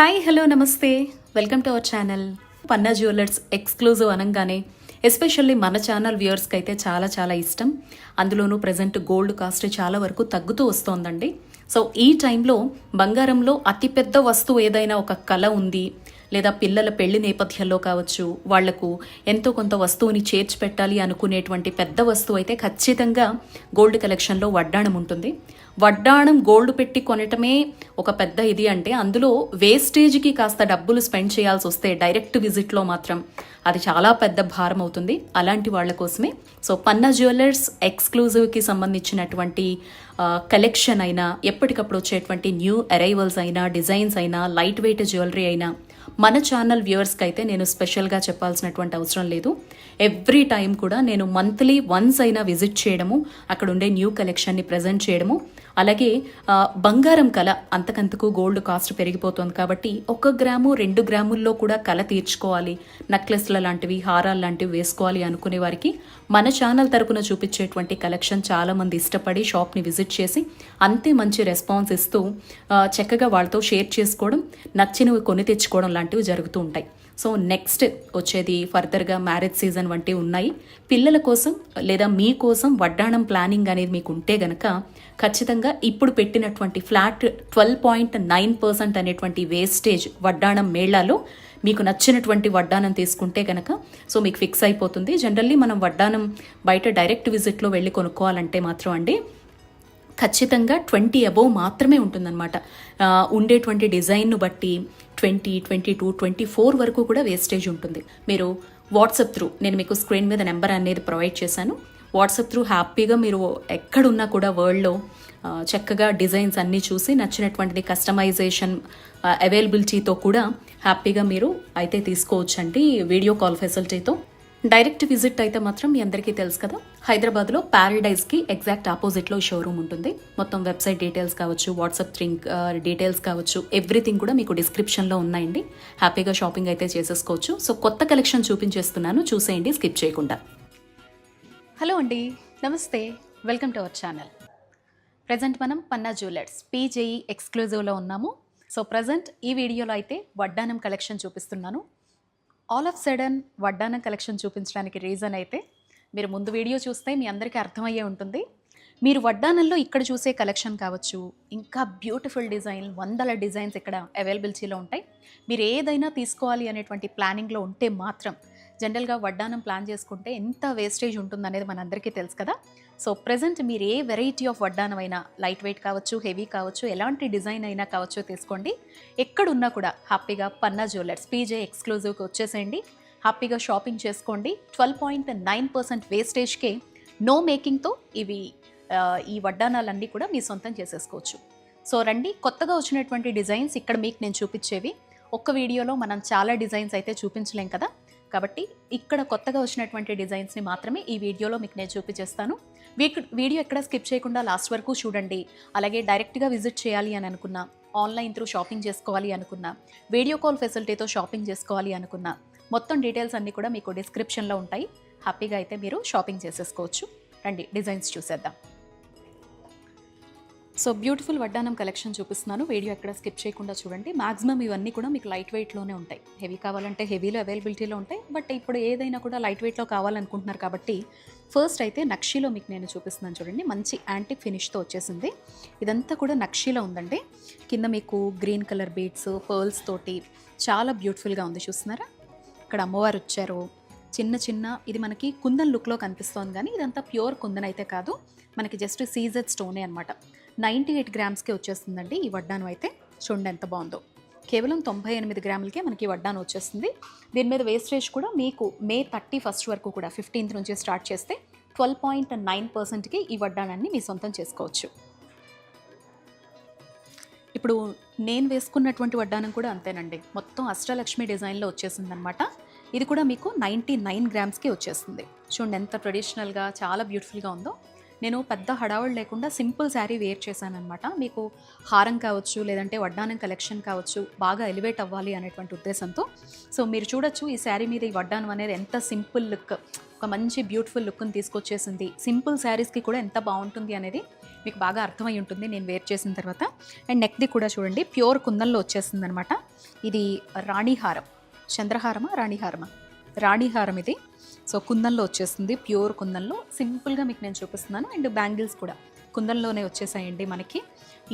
Hi hello నమస్తే. Welcome to our channel Panna jewellers exclusive అనగానే especially మన channel వ్యూవర్స్కి అయితే చాలా చాలా ఇష్టం. అందులోనూ ప్రజెంట్ గోల్డ్ కాస్ట్ చాలా వరకు తగ్గుతూ వస్తోందండి. సో ఈ టైంలో బంగారంలో అతిపెద్ద వస్తువు ఏదైనా ఒక కళ ఉంది. లేదా పిల్లల పెళ్ళి నేపథ్యంలో కావచ్చు వాళ్ళకు ఎంతో కొంత వస్తువుని చేర్చి పెట్టాలి అనుకునేటువంటి పెద్ద వస్తువు అయితే ఖచ్చితంగా గోల్డ్ కలెక్షన్లో వడ్డాణం ఉంటుంది. వడ్డాణం గోల్డ్ పెట్టి కొనటమే ఒక పెద్ద ఇది అంటే అందులో వేస్టేజ్కి కాస్త డబ్బులు స్పెండ్ చేయాల్సి వస్తే డైరెక్ట్ విజిట్లో మాత్రం అది చాలా పెద్ద భారం అవుతుంది. అలాంటి వాళ్ళ కోసమే. సో పన్నా జ్యువెలర్స్ ఎక్స్క్లూజివ్కి సంబంధించినటువంటి కలెక్షన్ అయినా ఎప్పటికప్పుడు వచ్చేటువంటి న్యూ అరైవల్స్ అయినా డిజైన్స్ అయినా లైట్ వెయిట్ జ్యువెలరీ అయినా మన ఛానల్ వ్యూవర్స్కి అయితే నేను స్పెషల్గా చెప్పాల్సినటువంటి అవసరం లేదు. ఎవ్రీ టైం కూడా నేను మంత్లీ వన్స్ అయినా విజిట్ చేయడము అక్కడ ఉండే న్యూ కలెక్షన్ని ప్రజెంట్ చేయడము అలాగే బంగారం కళ అంతకంతకు గోల్డ్ కాస్ట్ పెరిగిపోతుంది కాబట్టి ఒక గ్రాము రెండు గ్రాముల్లో కూడా కళ తీర్చుకోవాలి. నెక్లెస్ల లాంటివి హారాలు లాంటివి వేసుకోవాలి అనుకునే వారికి మన ఛానల్ తరపున చూపించేటువంటి కలెక్షన్ చాలామంది ఇష్టపడి షాప్ని విజిట్ చేసి అంతే మంచి రెస్పాన్స్ ఇస్తూ చక్కగా వాళ్ళతో షేర్ చేసుకోవడం నచ్చినవి కొని తెచ్చుకోవడం లాంటివి జరుగుతూ ఉంటాయి. సో నెక్స్ట్ వచ్చేది ఫర్దర్గా మ్యారేజ్ సీజన్ వంటివి ఉన్నాయి. పిల్లల కోసం లేదా మీ కోసం వడ్డాణం ప్లానింగ్ అనేది మీకు ఉంటే గనక ఖచ్చితంగా ఇప్పుడు పెట్టినటువంటి flat twelve point nine percent అనేటువంటి వేస్టేజ్ వడ్డాణం మేళాలో మీకు నచ్చినటువంటి వడ్డానం తీసుకుంటే కనుక సో మీకు ఫిక్స్ అయిపోతుంది. జనరల్లీ మనం వడ్డానం బయట డైరెక్ట్ విజిట్లో వెళ్ళి కొనుక్కోవాలంటే మాత్రం అండి ఖచ్చితంగా ట్వంటీ అబోవ్ మాత్రమే ఉంటుందన్నమాట. ఉండేటువంటి డిజైన్ను బట్టి twenty twenty two twenty four వరకు కూడా వేస్టేజ్ ఉంటుంది. మీరు వాట్సాప్ త్రూ నేను మీకు స్క్రీన్ మీద నెంబర్ అనేది ప్రొవైడ్ చేశాను. వాట్సాప్ త్రూ హ్యాపీగా మీరు ఎక్కడున్నా కూడా వరల్డ్లో చక్కగా డిజైన్స్ అన్నీ చూసి నచ్చినటువంటిది కస్టమైజేషన్ అవైలబిలిటీతో కూడా హ్యాపీగా మీరు అయితే తీసుకోవచ్చండి. వీడియో కాల్ ఫెసిలిటీతో డైరెక్ట్ విజిట్ అయితే మాత్రం మీ అందరికీ తెలుసు కదా. హైదరాబాద్లో ప్యారడైజ్కి ఎగ్జాక్ట్ ఆపోజిట్లో షోరూమ్ ఉంటుంది. మొత్తం వెబ్సైట్ డీటెయిల్స్ కావచ్చు వాట్సాప్ థింక్ డీటెయిల్స్ కావచ్చు ఎవ్రీథింగ్ కూడా మీకు డిస్క్రిప్షన్లో ఉన్నాయండి. హ్యాపీగా షాపింగ్ అయితే చేసేసుకోవచ్చు. సో కొత్త కలెక్షన్ చూపించేస్తున్నాను. చూసేయండి స్కిప్ చేయకుండా. హలో అండి నమస్తే. Welcome to our channel. Present మనం పన్నా జ్యువెలర్స్ పీజేఈ ఎక్స్క్లూజివ్లో ఉన్నాము. సో ప్రజెంట్ ఈ వీడియోలో అయితే వడ్డానం కలెక్షన్ చూపిస్తున్నాను. ఆల్ ఆఫ్ సడన్ వడ్డానం కలెక్షన్ చూపించడానికి రీజన్ అయితే మీరు ముందు వీడియో చూస్తే మీ అందరికీ అర్థమయ్యే ఉంటుంది. మీరు వడ్డానంలో ఇక్కడ చూసే కలెక్షన్ కావచ్చు ఇంకా బ్యూటిఫుల్ డిజైన్ వందల డిజైన్స్ ఇక్కడ అవైలబిలిటీలో ఉంటాయి. మీరు ఏదైనా తీసుకోవాలి అనేటువంటి ప్లానింగ్లో ఉంటే మాత్రం జనరల్గా వడ్డానం ప్లాన్ చేసుకుంటే ఎంత వేస్టేజ్ ఉంటుందనేది మనందరికీ తెలుసు కదా. సో ప్రజెంట్ మీరు ఏ వెరైటీ ఆఫ్ వడ్డానం అయినా లైట్ వెయిట్ కావచ్చు హెవీ కావచ్చు ఎలాంటి డిజైన్ అయినా కావచ్చు తీసుకోండి. ఎక్కడున్నా కూడా హ్యాపీగా పన్నా జ్యువెలర్స్ పీజే ఎక్స్క్లూజివ్కి వచ్చేసేయండి. హ్యాపీగా షాపింగ్ చేసుకోండి. ట్వెల్వ్ పాయింట్ నైన్ పర్సెంట్ వేస్టేజ్కే నో మేకింగ్తో ఇవి ఈ వడ్డానాలన్నీ కూడా మీ సొంతం చేసేసుకోవచ్చు. సో రండి. కొత్తగా వచ్చినటువంటి డిజైన్స్ ఇక్కడ మీకు నేను చూపించేవి. ఒక్క వీడియోలో మనం చాలా డిజైన్స్ అయితే చూపించలేం కదా? కాబట్టి ఇక్కడ కొత్తగా వచ్చినటువంటి డిజైన్స్ని మాత్రమే ఈ వీడియోలో మీకు నేను చూపించేస్తాను. వీడియో ఎక్కడ స్కిప్ చేయకుండా లాస్ట్ వరకు చూడండి. అలాగే డైరెక్ట్గా విజిట్ చేయాలి అని అనుకున్నా ఆన్లైన్ త్రూ షాపింగ్ చేసుకోవాలి అనుకున్నా వీడియో కాల్ ఫెసిలిటీతో షాపింగ్ చేసుకోవాలి అనుకున్నా మొత్తం డీటెయిల్స్ అన్నీ కూడా మీకు డిస్క్రిప్షన్లో ఉంటాయి. హ్యాపీగా అయితే మీరు షాపింగ్ చేసేసుకోవచ్చు. రండి డిజైన్స్ చూసేద్దాం. సో బ్యూటిఫుల్ వడ్డానం కలెక్షన్ చూపిస్తున్నాను. వీడియో ఎక్కడ స్కిప్ చేయకుండా చూడండి. మాక్సిమం ఇవన్నీ కూడా మీకు లైట్ వెయిట్లోనే ఉంటాయి. హెవీ కావాలంటే హెవీలో అవైలబిలిటీలో ఉంటాయి. బట్ ఇప్పుడు ఏదైనా కూడా లైట్ వెయిట్లో కావాలనుకుంటున్నారు కాబట్టి ఫస్ట్ అయితే నక్షీలో మీకు నేను చూపిస్తున్నాను చూడండి. మంచి యాంటిక్ ఫినిష్తో వచ్చేసింది. ఇదంతా కూడా నక్షీలో ఉందండి. కింద మీకు గ్రీన్ కలర్ బీడ్స్ పర్ల్స్ తోటి చాలా బ్యూటిఫుల్గా ఉంది. చూస్తున్నారా? ఇక్కడ అమ్మవారు వచ్చారు. చిన్న చిన్న ఇది మనకి కుందన్ లుక్లో కనిపిస్తోంది కానీ ఇదంతా ప్యూర్ కుందన్ అయితే కాదు. మనకి జస్ట్ సీజెడ్ స్టోనే అనమాట నైంటీ ఎయిట్ గ్రామ్స్కే వచ్చేస్తుందండి ఈ వడ్డానం అయితే. చూడండి ఎంత బాగుందో. కేవలం తొంభై ఎనిమిది గ్రాములకే మనకి ఈ వడ్డానం వచ్చేస్తుంది. దీని మీద వేస్టేజ్ కూడా మీకు మే థర్టీ ఫస్ట్ వరకు కూడా ఫిఫ్టీన్త్ నుంచి స్టార్ట్ చేస్తే ట్వెల్వ్ పాయింట్ నైన్ పర్సెంట్కి ఈ వడ్డానాన్ని మీ సొంతం చేసుకోవచ్చు. ఇప్పుడు నేను వేసుకున్నటువంటి వడ్డానం కూడా అంతేనండి. మొత్తం అష్టలక్ష్మి డిజైన్లో వచ్చేసిందనమాట ఇది కూడా మీకు నైంటీ నైన్ గ్రామ్స్కి వచ్చేస్తుంది. చూడండి ఎంత ట్రెడిషనల్గా చాలా బ్యూటిఫుల్గా ఉందో. నేను పెద్ద హడావుడు లేకుండా సింపుల్ శారీ వేర్ చేశానమాట మీకు హారం కావచ్చు లేదంటే వడ్డానం కలెక్షన్ కావచ్చు బాగా ఎలివేట్ అవ్వాలి అనేటువంటి ఉద్దేశంతో. సో మీరు చూడొచ్చు ఈ శారీ మీద ఈ వడ్డానం అనేది ఎంత సింపుల్ లుక్ ఒక మంచి బ్యూటిఫుల్ లుక్ని తీసుకొచ్చేసింది. సింపుల్ శారీస్కి కూడా ఎంత బాగుంటుంది అనేది మీకు బాగా అర్థమై ఉంటుంది నేను వేర్ చేసిన తర్వాత. అండ్ నెక్ది కూడా చూడండి ప్యూర్ కుందల్లో వచ్చేసింది అనమాట ఇది రాణిహారం. చంద్రహారమా రాణిహారమా? రాణిహారం ఇది. సో కుందన్లో వచ్చేస్తుంది ప్యూర్ కుందన్లో సింపుల్గా మీకు నేను చూపిస్తున్నాను. అండ్ బ్యాంగిల్స్ కూడా. కుందన్లోనే వచ్చేసాయండి మనకి.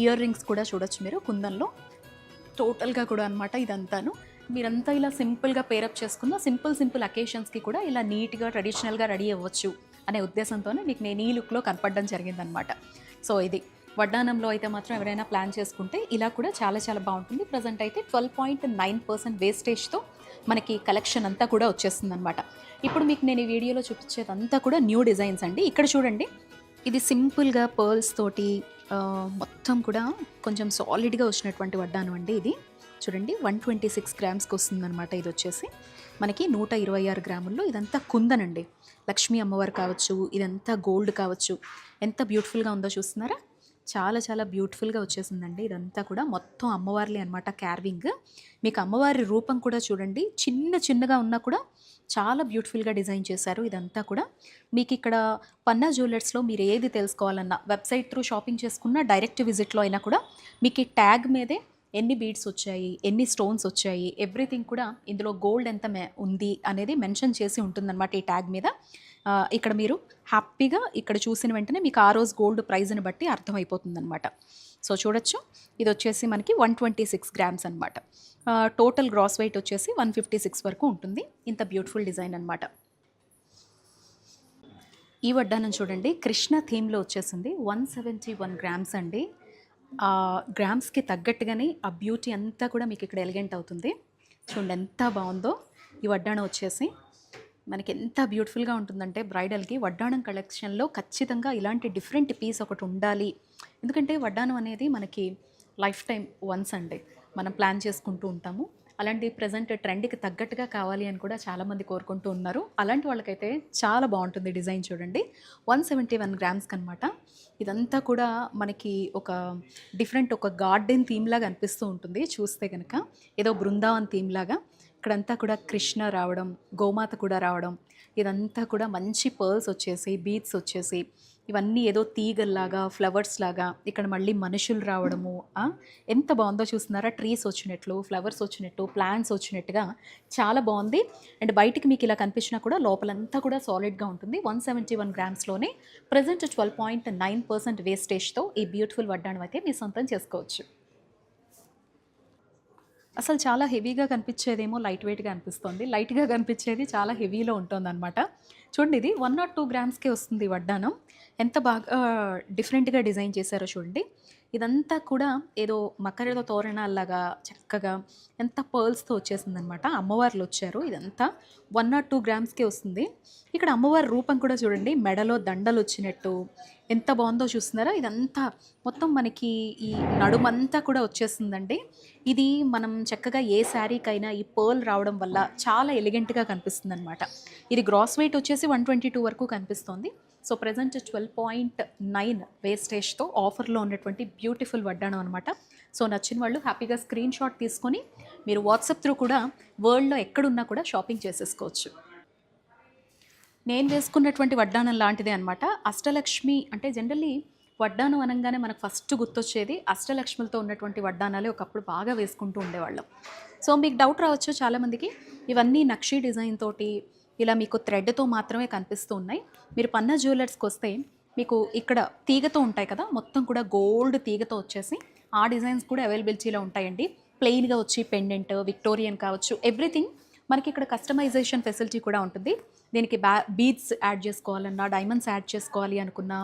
ఇయర్ రింగ్స్ కూడా చూడొచ్చు మీరు కుందన్లో టోటల్గా కూడా అనమాట ఇదంతాను. మీరంతా ఇలా సింపుల్గా పేరప్ చేసుకున్న సింపుల్ సింపుల్ అకేషన్స్కి కూడా ఇలా నీట్గా ట్రెడిషనల్గా రెడీ అవ్వచ్చు అనే ఉద్దేశంతోనే మీకు నేను ఈ లుక్లో కనపడడం జరిగిందనమాట సో ఇది. వడ్డానంలో అయితే మాత్రం ఎవరైనా ప్లాన్ చేసుకుంటే ఇలా కూడా చాలా చాలా బాగుంటుంది. ప్రజెంట్ అయితే ట్వెల్వ్ పాయింట్ నైన్ పర్సెంట్ వేస్టేజ్తో మనకి కలెక్షన్ అంతా కూడా వచ్చేస్తుంది అనమాట ఇప్పుడు మీకు నేను ఈ వీడియోలో చూపించేదంతా కూడా న్యూ డిజైన్స్ అండి. ఇక్కడ చూడండి. ఇది సింపుల్గా పర్ల్స్ తోటి మొత్తం కూడా కొంచెం సాలిడ్గా వచ్చినటువంటి వడ్డాను అండి ఇది. చూడండి వన్ ట్వంటీ సిక్స్ గ్రామ్స్కి వస్తుందన్నమాట ఇది వచ్చేసి. మనకి నూట ఇరవై ఆరు గ్రాముల్లో ఇదంతా కుందనండి. లక్ష్మీ అమ్మవారు కావచ్చు ఇదంతా గోల్డ్ కావచ్చు. ఎంత బ్యూటిఫుల్గా ఉందో చూస్తున్నారా? చాలా చాలా బ్యూటిఫుల్గా వచ్చేసిందండి. ఇదంతా కూడా మొత్తం అమ్మవారిలే అనమాట క్యార్వింగ్ మీకు అమ్మవారి రూపం కూడా చూడండి. చిన్న చిన్నగా ఉన్నా కూడా చాలా బ్యూటిఫుల్గా డిజైన్ చేశారు ఇదంతా కూడా. మీకు ఇక్కడ పన్నా జ్యువెలర్స్లో మీరు ఏది తెలుసుకోవాలన్నా వెబ్సైట్ త్రూ షాపింగ్ చేసుకున్నా డైరెక్ట్ విజిట్లో అయినా కూడా మీకు ఈ ట్యాగ్ మీదే ఎన్ని బీడ్స్ వచ్చాయి ఎన్ని స్టోన్స్ వచ్చాయి ఎవ్రీథింగ్ కూడా ఇందులో గోల్డ్ ఎంత మే- ఉంది అనేది మెన్షన్ చేసి ఉంటుందన్నమాట ఈ ట్యాగ్ మీద. ఇక్కడ మీరు హ్యాపీగా ఇక్కడ చూసిన వెంటనే మీకు ఆ రోజు గోల్డ్ ప్రైజ్ని బట్టి అర్థమైపోతుందన్నమాట. సో చూడొచ్చు. ఇది వచ్చేసి మనకి వన్ ట్వంటీ సిక్స్ గ్రామ్స్ అనమాట టోటల్ గ్రాస్ వెయిట్ వచ్చేసి వన్ ఫిఫ్టీ సిక్స్ వరకు ఉంటుంది. ఇంత బ్యూటిఫుల్ డిజైన్ అనమాట ఈ వడ్డానం చూడండి. కృష్ణ థీమ్లో వచ్చేసింది. వన్ సెవెంటీ వన్ గ్రామ్స్ అండి. గ్రామ్స్కి తగ్గట్టుగానే ఆ బ్యూటీ అంతా కూడా మీకు ఇక్కడ ఎలిగెంట్ అవుతుంది. చూడండి ఎంత బాగుందో. ఈ వడ్డాణం వచ్చేసి మనకి ఎంత బ్యూటిఫుల్గా ఉంటుందంటే బ్రైడల్కి వడ్డాణం కలెక్షన్లో ఖచ్చితంగా ఇలాంటి డిఫరెంట్ పీస్ ఒకటి ఉండాలి. ఎందుకంటే వడ్డాణం అనేది మనకి లైఫ్ టైం వన్స్ అండి. మనం ప్లాన్ చేసుకుంటూ ఉంటాము. అలాంటి ప్రజెంట్ ట్రెండ్కి తగ్గట్టుగా కావాలి అని కూడా చాలామంది కోరుకుంటూ ఉన్నారు. అలాంటి వాళ్ళకైతే చాలా బాగుంటుంది డిజైన్ చూడండి. వన్ సెవెంటీ వన్ గ్రామ్స్కి అనమాట ఇదంతా కూడా మనకి ఒక డిఫరెంట్ ఒక గార్డెన్ థీమ్ లాగా అనిపిస్తూ ఉంటుంది. చూస్తే కనుక ఏదో బృందావన్ థీమ్ లాగా. ఇక్కడంతా కూడా కృష్ణ రావడం గోమాత కూడా రావడం ఇదంతా కూడా మంచి పర్ల్స్ వచ్చేసి బీట్స్ వచ్చేసి ఇవన్నీ ఏదో తీగల్లాగా ఫ్లవర్స్ లాగా ఇక్కడ మళ్ళీ మనుషులు రావడము ఎంత బాగుందో చూస్తున్నారా? ట్రీస్ వచ్చినట్లు ఫ్లవర్స్ వచ్చినట్టు ప్లాంట్స్ వచ్చినట్టుగా చాలా బాగుంది. అండ్ బయటికి మీకు ఇలా కనిపించినా కూడా లోపలంతా కూడా సాలిడ్గా ఉంటుంది. One seventy one గ్రామ్స్లోనే present twelve point nine percent వేస్టేజ్తో ఈ బ్యూటిఫుల్ వడ్డాణం అయితే మీ సొంతం చేసుకోవచ్చు. అసలు చాలా హెవీగా కనిపించేదేమో లైట్ వెయిట్గా అనిపిస్తుంది. లైట్గా కనిపించేది చాలా హెవీలో ఉంటుంది అనమాట చూడండి ఇది వన్ నాట్ టూ గ్రామ్స్కే వస్తుంది వడ్డానం ఎంత బాగా డిఫరెంట్గా డిజైన్ చేశారో చూడండి. ఇదంతా కూడా ఏదో మకరద తోరణాల్లాగా చక్కగా ఎంత పర్ల్స్తో వచ్చేసింది అనమాట అమ్మవార్లు వచ్చారు. ఇదంతా వన్ నాట్ టూ గ్రామ్స్కే వస్తుంది. ఇక్కడ అమ్మవారి రూపం కూడా చూడండి. మెడలో దండలు వచ్చినట్టు ఎంత బాగుందో చూస్తున్నారా? ఇదంతా మొత్తం మనకి ఈ నడుమంతా కూడా వచ్చేస్తుందండి. ఇది మనం చక్కగా ఏ శారీకైనా ఈ పర్ల్ రావడం వల్ల చాలా ఎలిగెంట్గా కనిపిస్తుంది అనమాట ఇది గ్రాస్ వెయిట్ వచ్చేసి వన్ ట్వంటీ టూ వరకు కనిపిస్తోంది. So present twelve point nine వేస్టేజ్తో ఆఫర్లో ఉన్నటువంటి బ్యూటిఫుల్ వడ్డాణం అనమాట సో నచ్చిన వాళ్ళు హ్యాపీగా స్క్రీన్ షాట్ తీసుకొని మీరు వాట్సాప్ త్రూ కూడా వరల్డ్లో ఎక్కడున్నా కూడా షాపింగ్ చేసేసుకోవచ్చు. నేను వేసుకున్నటువంటి వడ్డానం లాంటిదే అనమాట అష్టలక్ష్మి అంటే జనరల్లీ వడ్డానం అనగానే మనకు ఫస్ట్ గుర్తొచ్చేది అష్టలక్ష్ములతో ఉన్నటువంటి వడ్డానాలే ఒకప్పుడు బాగా వేసుకుంటూ ఉండేవాళ్ళం. సో మీకు డౌట్ రావచ్చు చాలామందికి. ఇవన్నీ నక్షీ డిజైన్ తోటి ఇలా మీకు థ్రెడ్తో మాత్రమే కనిపిస్తూ ఉన్నాయి. మీరు పన్నా జ్యువెలర్స్కి వస్తే మీకు ఇక్కడ తీగతో ఉంటాయి కదా మొత్తం కూడా గోల్డ్ తీగతో వచ్చేసి ఆ డిజైన్స్ కూడా అవైలబిలిటీలో ఉంటాయండి. ప్లెయిన్గా వచ్చి పెండెంట్ విక్టోరియన్ కావచ్చు ఎవ్రీథింగ్ మనకి ఇక్కడ కస్టమైజేషన్ ఫెసిలిటీ కూడా ఉంటుంది. దీనికి బ్యా బీడ్స్ యాడ్ చేసుకోవాలన్నా డైమండ్స్ యాడ్ చేసుకోవాలి అనుకున్నా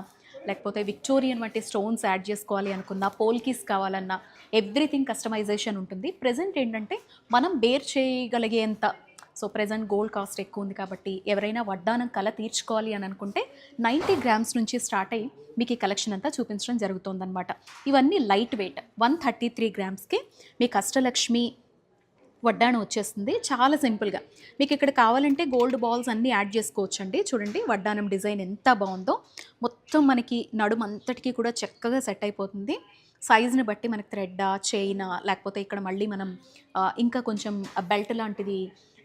లేకపోతే విక్టోరియన్ వంటి స్టోన్స్ యాడ్ చేసుకోవాలి అనుకున్నా పోల్కీస్ కావాలన్నా ఎవ్రీథింగ్ కస్టమైజేషన్ ఉంటుంది. ప్రజెంట్ ఏంటంటే మనం బేర్ చేయగలిగేంత సో ప్రజెంట్ గోల్డ్ కాస్ట్ ఎక్కువ ఉంది కాబట్టి ఎవరైనా వడ్డానం కల తీర్చుకోవాలి అని అనుకుంటే నైంటీ గ్రామ్స్ నుంచి స్టార్ట్ అయ్యి మీకు ఈ కలెక్షన్ అంతా చూపించడం జరుగుతుందన్నమాట. ఇవన్నీ light weight one thirty three గ్రామ్స్కి మీకు అష్టలక్ష్మి వడ్డాణం వచ్చేస్తుంది. చాలా సింపుల్గా మీకు ఇక్కడ కావాలంటే గోల్డ్ బాల్స్ అన్నీ యాడ్ చేసుకోవచ్చండి. చూడండి వడ్డానం డిజైన్ ఎంత బాగుందో. మొత్తం మనకి నడుము అంతటికీ కూడా చక్కగా సెట్ అయిపోతుంది. సైజ్ని బట్టి మనకి థ్రెడ్డా చైనా లేకపోతే ఇక్కడ మళ్ళీ మనం ఇంకా కొంచెం బెల్ట్ లాంటిది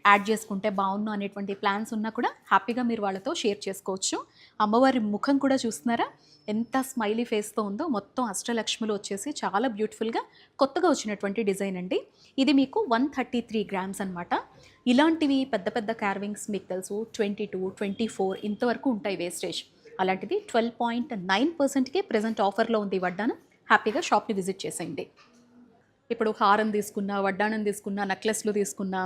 యాడ్ చేసుకుంటే బాగున్ను అనేటువంటి ప్లాన్స్ ఉన్నా కూడా హ్యాపీగా మీరు వాళ్ళతో షేర్ చేసుకోవచ్చు. అమ్మవారి ముఖం కూడా చూస్తున్నారా? ఎంత స్మైలీ ఫేస్తో ఉందో మొత్తం అష్టలక్ష్ములు వచ్చేసి చాలా బ్యూటిఫుల్గా కొత్తగా వచ్చినటువంటి డిజైన్ అండి. ఇది మీకు వన్ థర్టీ త్రీ గ్రామ్స్ అనమాట ఇలాంటివి పెద్ద పెద్ద క్యార్వింగ్స్ మీకు తెలుసు ట్వంటీ టూ ట్వంటీ ఫోర్ ఇంతవరకు ఉంటాయి వేస్టేజ్ అలాంటిది ట్వెల్వ్ పాయింట్ నైన్ పర్సెంట్కే ప్రజెంట్ ఆఫర్లో ఉంది వడ్డాను. హ్యాపీగా షాప్ని విజిట్ చేసేయండి. ఇప్పుడు హారం తీసుకున్నా వడ్డాణం తీసుకున్నా నెక్లెస్లు తీసుకున్నా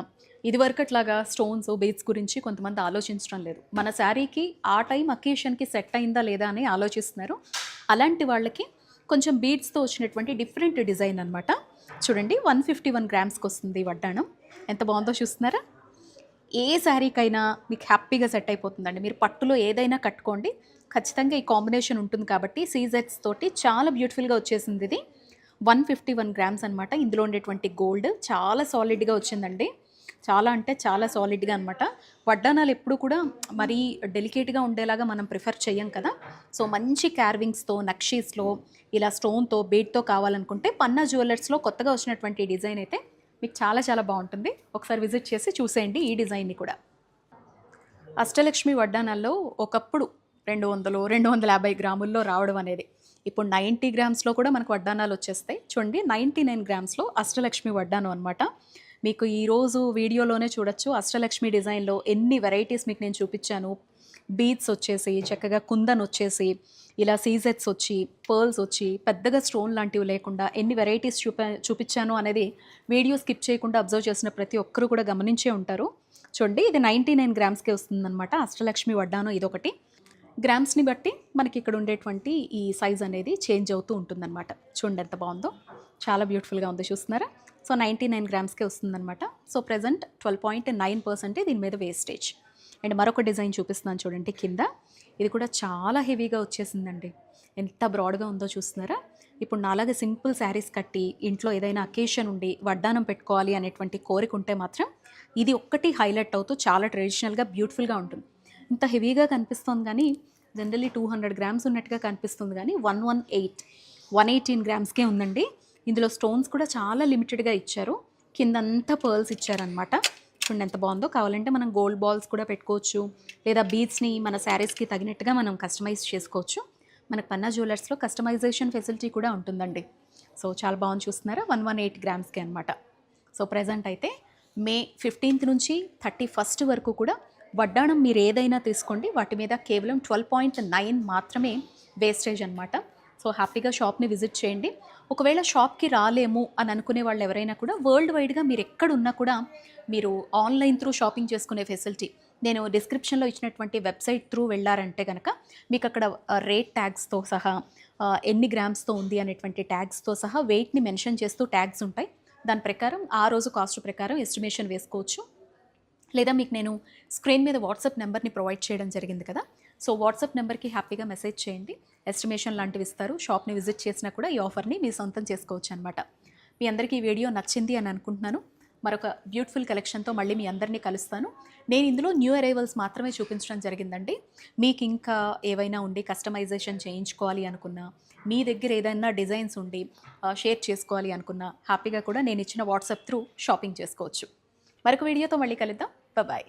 ఇదివరకట్లాగా స్టోన్స్ బీడ్స్ గురించి కొంతమంది ఆలోచించడం లేదు. మన శారీకి ఆ టైం అకేషన్కి సెట్ అయిందా లేదా అని ఆలోచిస్తున్నారు. అలాంటి వాళ్ళకి కొంచెం బీడ్స్తో వచ్చినటువంటి డిఫరెంట్ డిజైన్ అనమాట చూడండి వన్ ఫిఫ్టీ వన్ గ్రామ్స్కి వస్తుంది వడ్డాణం. ఎంత బాగుందో చూస్తున్నారా? ఏ శారీకైనా మీకు హ్యాపీగా సెట్ అయిపోతుందండి. మీరు పట్టులో ఏదైనా కట్టుకోండి. ఖచ్చితంగా ఈ కాంబినేషన్ ఉంటుంది కాబట్టి సీజెట్స్ తోటి చాలా బ్యూటిఫుల్గా వచ్చేసింది ఇది. వన్ ఫిఫ్టీ వన్ గ్రామ్స్ అనమాట ఇందులో ఉండేటువంటి గోల్డ్ చాలా సాలిడ్గా వచ్చిందండి. చాలా అంటే చాలా సాలిడ్గా అనమాట వడ్డానాలు ఎప్పుడు కూడా మరీ డెలికేట్గా ఉండేలాగా మనం ప్రిఫర్ చేయం కదా. సో మంచి క్యార్వింగ్స్తో నక్షీస్లో ఇలా స్టోన్తో బీడ్తో కావాలనుకుంటే పన్నా జ్యువెలర్స్లో కొత్తగా వచ్చినటువంటి డిజైన్ అయితే మీకు చాలా చాలా బాగుంటుంది. ఒకసారి విజిట్ చేసి చూసేయండి ఈ డిజైన్ని కూడా. అష్టలక్ష్మి వడ్డానాల్లో ఒకప్పుడు రెండు వందలు రెండు వందల యాభై గ్రాముల్లో రావడం అనేది. ఇప్పుడు నైంటీ గ్రామ్స్లో కూడా మనకు వడ్డానాలు వచ్చేస్తాయి. చూడండి నైంటీ నైన్ గ్రామ్స్లో అష్టలక్ష్మి వడ్డానం అనమాట మీకు ఈరోజు వీడియోలోనే చూడొచ్చు. అష్టలక్ష్మి డిజైన్లో ఎన్ని వెరైటీస్ మీకు నేను చూపించాను. బీడ్స్ వచ్చేసి చక్కగా కుందన్ వచ్చేసి ఇలా సీజెట్స్ వచ్చి పర్ల్స్ వచ్చి పెద్దగా స్టోన్ లాంటివి లేకుండా ఎన్ని వెరైటీస్ చూపా చూపించాను అనేది వీడియో స్కిప్ చేయకుండా అబ్జర్వ్ చేసిన ప్రతి ఒక్కరు కూడా గమనించే ఉంటారు. చూడండి ఇది నైంటీ నైన్ గ్రామ్స్కే వస్తుందన్నమాట అష్టలక్ష్మి వడ్డాను ఇదొకటి. గ్రామ్స్ని బట్టి మనకి ఇక్కడ ఉండేటువంటి ఈ సైజ్ అనేది చేంజ్ అవుతూ ఉంటుందన్నమాట. చూడండి ఎంత బాగుందో. చాలా బ్యూటిఫుల్గా ఉంది చూస్తున్నారా? సో నైంటీ నైన్ గ్రామ్స్కే వస్తుందన్నమాట. So present twelve point nine పర్సెంటే దీని మీద వేస్టేజ్. అండ్ మరొక డిజైన్ చూపిస్తున్నాను చూడండి కింద. ఇది కూడా చాలా హెవీగా వచ్చేసిందండి. ఎంత బ్రాడ్గా ఉందో చూస్తున్నారా? ఇప్పుడు నాలాగా సింపుల్ శారీస్ కట్టి ఇంట్లో ఏదైనా అకేషన్ ఉండి వడ్డానం పెట్టుకోవాలి అనేటువంటి కోరిక ఉంటే మాత్రం ఇది ఒక్కటి హైలైట్ అవుతూ చాలా ట్రెడిషనల్గా బ్యూటిఫుల్గా ఉంటుంది. ఇంత హెవీగా కనిపిస్తుంది కానీ జనరలీ టూ హండ్రెడ్ గ్రామ్స్ ఉన్నట్టుగా కనిపిస్తుంది కానీ one one eight one eighteen గ్రామ్స్కే ఉందండి. ఇందులో స్టోన్స్ కూడా చాలా లిమిటెడ్గా ఇచ్చారు. కిందంతా పర్ల్స్ ఇచ్చారనమాట చూడండి ఎంత బాగుందో. కావాలంటే మనం గోల్డ్ బాల్స్ కూడా పెట్టుకోవచ్చు. లేదా బీడ్స్ని మన శారీస్కి తగినట్టుగా మనం కస్టమైజ్ చేసుకోవచ్చు. మనకు పన్నా జ్యువెలర్స్లో కస్టమైజేషన్ ఫెసిలిటీ కూడా ఉంటుందండి. సో చాలా బాగుంది చూస్తున్నారా? వన్ వన్ ఎయిట్ గ్రామ్స్కి అనమాట సో ప్రజెంట్ అయితే మే ఫిఫ్టీన్త్ నుంచి థర్టీ ఫస్ట్ వరకు కూడా వడ్డాణం మీరు ఏదైనా తీసుకోండి. వాటి మీద కేవలం ట్వెల్వ్ పాయింట్ నైన్ మాత్రమే వేస్టేజ్ అనమాట సో హ్యాపీగా షాప్ని విజిట్ చేయండి. ఒకవేళ షాప్కి రాలేము అని అనుకునే వాళ్ళు ఎవరైనా కూడా వరల్డ్ వైడ్గా మీరు ఎక్కడున్నా కూడా మీరు ఆన్లైన్ త్రూ షాపింగ్ చేసుకునే ఫెసిలిటీ నేను డిస్క్రిప్షన్లో ఇచ్చినటువంటి వెబ్సైట్ త్రూ వెళ్ళారంటే కనుక మీకు అక్కడ రేట్ ట్యాగ్స్తో సహా ఎన్ని గ్రామ్స్తో ఉంది అనేటువంటి ట్యాగ్స్తో సహా వెయిట్ని మెన్షన్ చేస్తూ ట్యాగ్స్ ఉంటాయి. దాని ప్రకారం ఆ రోజు కాస్ట్ ప్రకారం ఎస్టిమేషన్ వేసుకోవచ్చు. లేదా మీకు నేను స్క్రీన్ మీద వాట్సాప్ నెంబర్ని ప్రొవైడ్ చేయడం జరిగింది కదా. సో వాట్సాప్ నెంబర్కి హ్యాపీగా మెసేజ్ చేయండి. ఎస్టిమేషన్ లాంటివి ఇస్తారు. షాప్ని విజిట్ చేసినా కూడా ఈ ఆఫర్ని మీ సొంతం చేసుకోవచ్చు అనమాట మీ అందరికీ ఈ వీడియో నచ్చింది అని అనుకుంటున్నాను. మరొక బ్యూటిఫుల్ కలెక్షన్తో మళ్ళీ మీ అందరినీ కలుస్తాను. నేను ఇందులో న్యూ అరైవల్స్ మాత్రమే చూపించడం జరిగిందండి. మీకు ఇంకా ఏవైనా ఉండి కస్టమైజేషన్ చేయించుకోవాలి అనుకున్నా మీ దగ్గర ఏదైనా డిజైన్స్ ఉండి షేర్ చేసుకోవాలి అనుకున్నా హ్యాపీగా కూడా నేను ఇచ్చిన వాట్సాప్ త్రూ షాపింగ్ చేసుకోవచ్చు. మరొక వీడియోతో మళ్ళీ కలుద్దాం. బాయ్